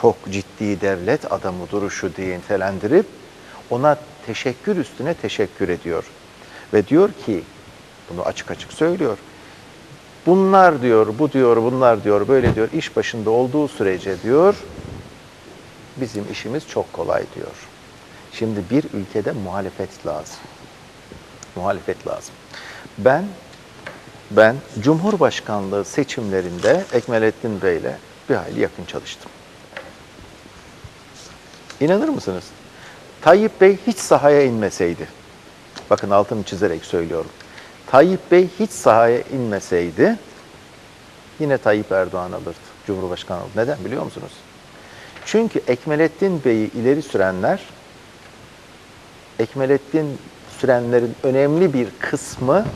çok ciddi devlet adamı duruşu diye nitelendirip ona teşekkür üstüne teşekkür ediyor. Ve diyor ki, bunu açık açık söylüyor. Bunlar diyor, bu diyor, bunlar diyor, böyle diyor, iş başında olduğu sürece diyor, bizim işimiz çok kolay diyor. Şimdi bir ülkede muhalefet lazım. Muhalefet lazım. Ben ben Cumhurbaşkanlığı seçimlerinde Ekmelettin Bey'le bir hayli yakın çalıştım. İnanır mısınız? Tayyip Bey hiç sahaya inmeseydi, bakın altını çizerek söylüyorum. Tayyip Bey hiç sahaya inmeseydi yine Tayyip Erdoğan alırdı. Cumhurbaşkanı alırdı. Neden biliyor musunuz? Çünkü Ekmelettin Bey'i ileri sürenler, Ekmelettin sürenlerin önemli bir kısmı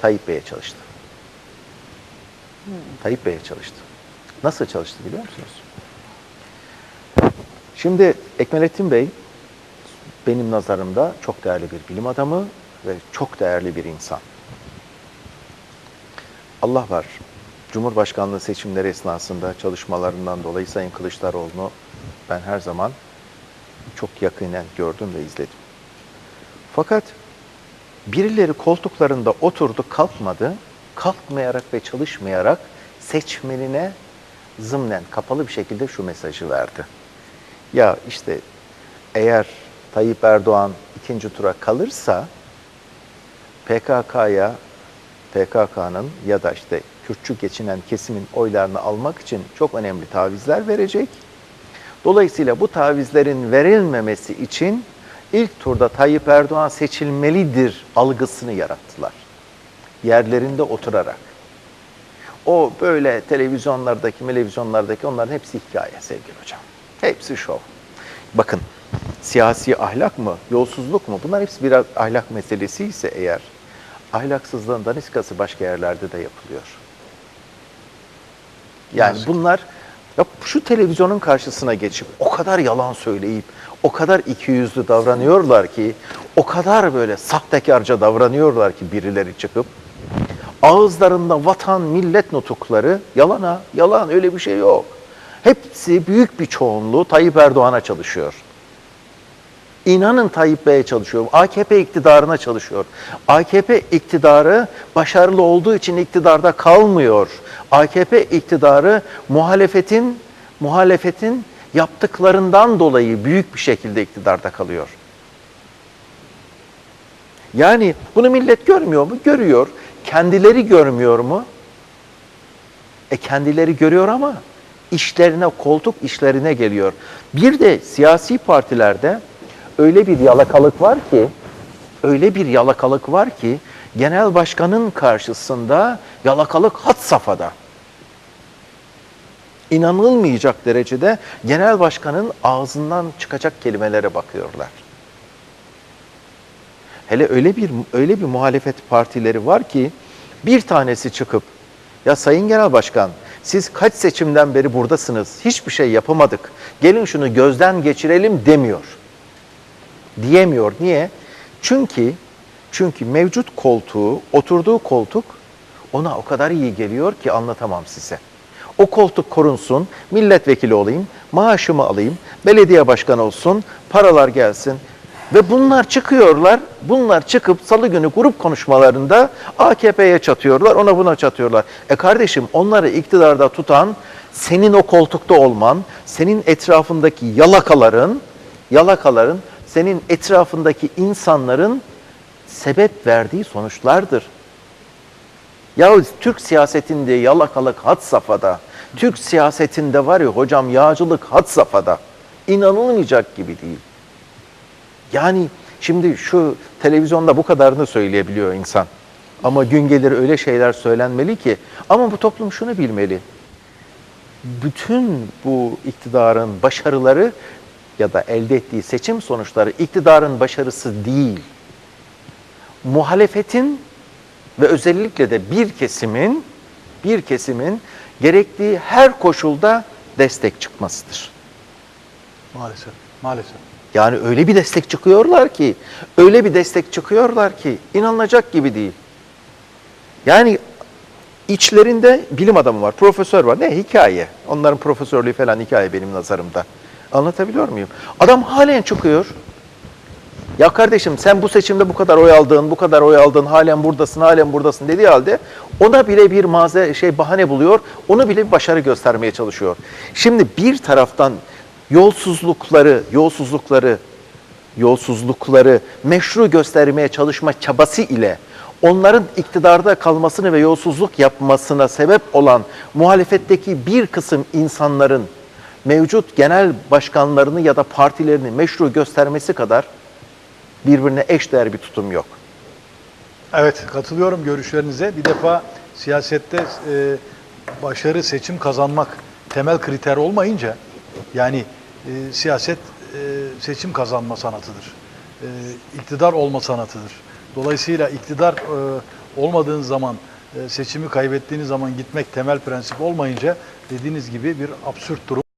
Tayyip Bey'e çalıştı. Tayyip Bey'e çalıştı. Nasıl çalıştı biliyor musunuz? Şimdi Ekmelettin Bey benim nazarımda çok değerli bir bilim adamı ve çok değerli bir insan. Allah var. Cumhurbaşkanlığı seçimleri esnasında çalışmalarından dolayı Sayın Kılıçdaroğlu'nu ben her zaman çok yakinen gördüm ve izledim. Fakat birileri koltuklarında oturdu, kalkmadı. Kalkmayarak ve çalışmayarak seçmenine zımnen kapalı bir şekilde şu mesajı verdi. Ya işte eğer Tayyip Erdoğan ikinci tura kalırsa PKK'ya PKK'nın ya da işte Kürtçü geçinen kesimin oylarını almak için çok önemli tavizler verecek. Dolayısıyla bu tavizlerin verilmemesi için ilk turda Tayyip Erdoğan seçilmelidir algısını yarattılar. Yerlerinde oturarak. O böyle televizyonlardaki, televizyonlardaki onların hepsi hikaye sevgili hocam. Hepsi şov. Bakın siyasi ahlak mı, yolsuzluk mu bunlar hepsi bir ahlak meselesi ise eğer ahlaksızlığın daniskası başka yerlerde de yapılıyor. Yani bunlar ya şu televizyonun karşısına geçip o kadar yalan söyleyip o kadar ikiyüzlü davranıyorlar ki o kadar böyle sahtekarca davranıyorlar ki birileri çıkıp ağızlarında vatan millet nutukları yalana yalan öyle bir şey yok. Hepsi büyük bir çoğunluğu Tayyip Erdoğan'a çalışıyor. İnanın Tayyip Bey'e çalışıyor. AKP iktidarına çalışıyor. AKP iktidarı başarılı olduğu için iktidarda kalmıyor. AKP iktidarı muhalefetin muhalefetin yaptıklarından dolayı büyük bir şekilde iktidarda kalıyor. Yani bunu millet görmüyor mu? Görüyor. Kendileri görmüyor mu? E kendileri görüyor ama işlerine, koltuk işlerine geliyor. Bir de siyasi partilerde öyle bir yalakalık var ki, öyle bir yalakalık var ki genel başkanın karşısında yalakalık had safhada. İnanılmayacak derecede genel başkanın ağzından çıkacak kelimelere bakıyorlar. Hele öyle bir öyle bir muhalefet partileri var ki bir tanesi çıkıp ya Sayın Genel Başkan siz kaç seçimden beri buradasınız? Hiçbir şey yapamadık. Gelin şunu gözden geçirelim demiyor. Diyemiyor. Niye? Çünkü çünkü mevcut koltuğu, oturduğu koltuk ona o kadar iyi geliyor ki anlatamam size. O koltuk korunsun, milletvekili olayım, maaşımı alayım, belediye başkanı olsun, paralar gelsin. Ve bunlar çıkıyorlar, bunlar çıkıp salı günü grup konuşmalarında AKP'ye çatıyorlar, ona buna çatıyorlar. E kardeşim onları iktidarda tutan senin o koltukta olman, senin etrafındaki yalakaların, yalakaların, senin etrafındaki insanların sebep verdiği sonuçlardır. Ya Türk siyasetinde yalakalık had safhada. Türk siyasetinde var ya hocam yağcılık had safhada. İnanılmayacak gibi değil. Yani şimdi şu televizyonda bu kadarını söyleyebiliyor insan. Ama gün gelir öyle şeyler söylenmeli ki. Ama bu toplum şunu bilmeli. Bütün bu iktidarın başarıları ya da elde ettiği seçim sonuçları iktidarın başarısı değil. Muhalefetin ve özellikle de bir kesimin bir kesimin gerektiği her koşulda destek çıkmasıdır. Maalesef. Maalesef. Yani öyle bir destek çıkıyorlar ki, öyle bir destek çıkıyorlar ki inanılacak gibi değil. Yani İçlerinde bilim adamı var, profesör var. Ne hikaye? Onların profesörlüğü falan hikaye benim nazarımda. Anlatabiliyor muyum? Adam halen çıkıyor. Ya kardeşim sen bu seçimde bu kadar oy aldın, bu kadar oy aldın, halen buradasın, halen buradasın dediği halde ona bile bir maze şey bahane buluyor. Onu bile bir başarı göstermeye çalışıyor. Şimdi bir taraftan yolsuzlukları, yolsuzlukları, yolsuzlukları meşru göstermeye çalışma çabası ile onların iktidarda kalmasını ve yolsuzluk yapmasına sebep olan muhalefetteki bir kısım insanların mevcut genel başkanlarını ya da partilerini meşru göstermesi kadar birbirine eşdeğer bir tutum yok. Evet katılıyorum görüşlerinize. Bir defa siyasette e, başarı seçim kazanmak temel kriter olmayınca yani e, siyaset e, seçim kazanma sanatıdır. E, iktidar olma sanatıdır. Dolayısıyla iktidar e, olmadığın zaman e, seçimi kaybettiğiniz zaman gitmek temel prensip olmayınca dediğiniz gibi bir absürt durum